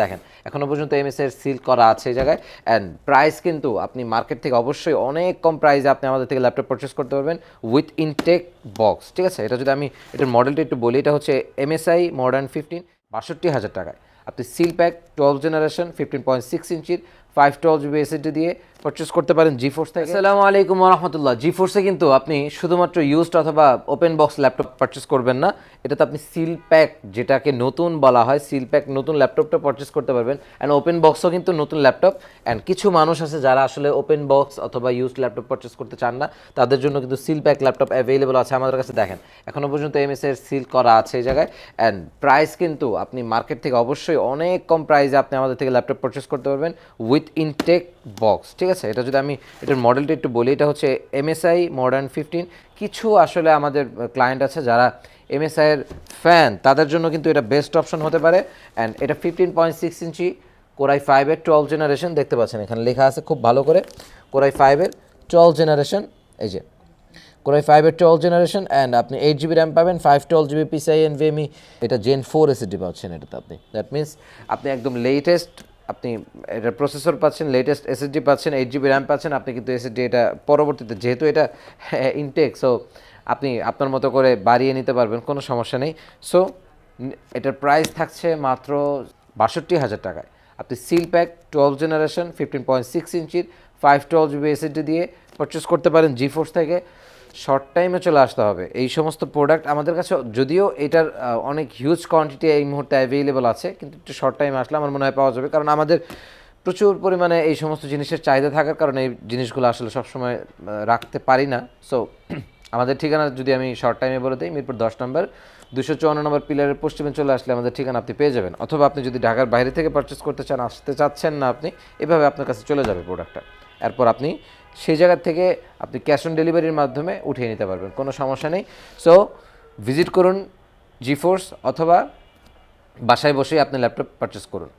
দেখেন এখনও পর্যন্ত এমএস এর সিল করা আছে এই জায়গায়। অ্যান্ড প্রাইস কিন্তু আপনি মার্কেট থেকে অবশ্যই অনেক কম প্রাইসে আপনি আমাদের থেকে ল্যাপটপ পারচেস করতে পারবেন উইথ ইনটেক বক্স ঠিক আছে? এটা যদি আমি এটার মডেলটা একটু বলি, এটা হচ্ছে এমএসআই মডার্ন ফিফটিন বাষট্টি হাজার টাকায়। আপনি seal pack twelve generation fifteen point six ইঞ্চির ফাইভ টুয়েলভ জিবি এসএসডি দিয়ে পারচেস করতে পারেন জি ফোর্স থেকে। আসসালামু আলাইকুম রহমতুল্লাহ জি ফোর্সে কিন্তু আপনি শুধুমাত্র ইউজড অথবা ওপেন বক্স ল্যাপটপ পারচেস করবেন না, এটাতে আপনি সিল প্যাক যেটাকে নতুন বলা হয় সিল প্যাক নতুন ল্যাপটপটা পারচেস করতে পারবেন। অ্যান্ড ওপেন বক্সও কিন্তু নতুন ল্যাপটপ অ্যান্ড কিছু মানুষ আছে যারা আসলে ওপেন বক্স অথবা ইউজড ল্যাপটপ পারচেস করতে চান না, তাদের জন্য কিন্তু সিল প্যাক ল্যাপটপ অ্যাভেলেবল আছে আমাদের কাছে। দেখেন, এখনও পর্যন্ত এমএস এর সিল করা আছে এই জায়গায়। অ্যান্ড প্রাইস কিন্তু আপনি মার্কেট থেকে অবশ্যই অনেক কম প্রাইসে আপনি আমাদের থেকে ল্যাপটপ পারচেস করতে পারবেন উইথ ইনটেক বক্স ঠিক আছে? এটা যদি আমি এটার মডেলটা একটু বলি, এটা হচ্ছে এমএসআই মডার্ন ফিফটিন কিছু আসলে আমাদের ক্লায়েন্ট আছে যারা এমএসআই এর ফ্যান তাদের জন্য কিন্তু এটা বেস্ট অপশন হতে পারে। অ্যান্ড এটা fifteen point six inch core i ফাইভের টুয়েলভ জেনারেশন দেখতে পাচ্ছেন, এখানে লেখা আছে খুব ভালো করে। কোরাই ফাইভের টুয়েলভ জেনারেশন এই যে। কোরাই ফাইভের টুয়েলভ জেনারেশন অ্যান্ড আপনি এইট জিবি র্যাম পাবেন five twelve GB PCIe NVMe এটা জেন ফোর এসিডি পাচ্ছেন এটাতে আপনি। দ্যাট মিনস আপনি একদম লেটেস্ট আপনি এটার প্রসেসর পাচ্ছেন লেটেস্ট এসএসডি পাচ্ছেন এইট জিবি র্যাম পাচ্ছেন, আপনি কিন্তু এসএসডি এটা পরবর্তীতে, যেহেতু এটা ইনটেক সো আপনি আপনার মতো করে বাড়িয়ে নিতে পারবেন, কোনো সমস্যা নেই। সো এটার প্রাইস থাকছে মাত্র বাষট্টি হাজার টাকায়। আপনি seal pack twelve generation fifteen point six ইঞ্চির ফাইভ টুয়েলভ জিবি এসএসডি দিয়ে পারচেস করতে পারেন জি ফোর্স থেকে। শর্ট টাইমে চলে আসতে হবে। এই সমস্ত প্রোডাক্ট আমাদের কাছে যদিও এটার অনেক হিউজ কোয়ান্টিটি এই মুহূর্তে অ্যাভেলেবল আছে, কিন্তু একটু শর্ট টাইমে আসলে আমার মনে হয় পাওয়া যাবে। কারণ আমাদের প্রচুর পরিমাণে এই সমস্ত জিনিসের চাহিদা থাকার কারণে এই জিনিসগুলো আসলে সবসময় রাখতে পারি না। সো আমাদের ঠিকানা যদি আমি শর্ট টাইমে বলে দিই, মিরপুর দশ নম্বর দুশো চুয়ান্ন নম্বর পিলারের পশ্চিমে চলে আসলে আমাদের ঠিকানা আপনি পেয়ে যাবেন। অথবা আপনি যদি ঢাকার বাইরে থেকে পারচেস করতে চান, আসতে চাচ্ছেন না আপনি, এভাবে আপনার কাছে চলে যাবে প্রোডাক্টটা এরপর আপনি সেই জায়গার থেকে আপনি ক্যাশ অন ডেলিভারির মাধ্যমে উঠিয়ে নিতে পারবেন, কোনো সমস্যা নেই। সো ভিজিট করুন জিফোর্স অথবা বাসায় বসেই আপনি ল্যাপটপ পারচেস করুন।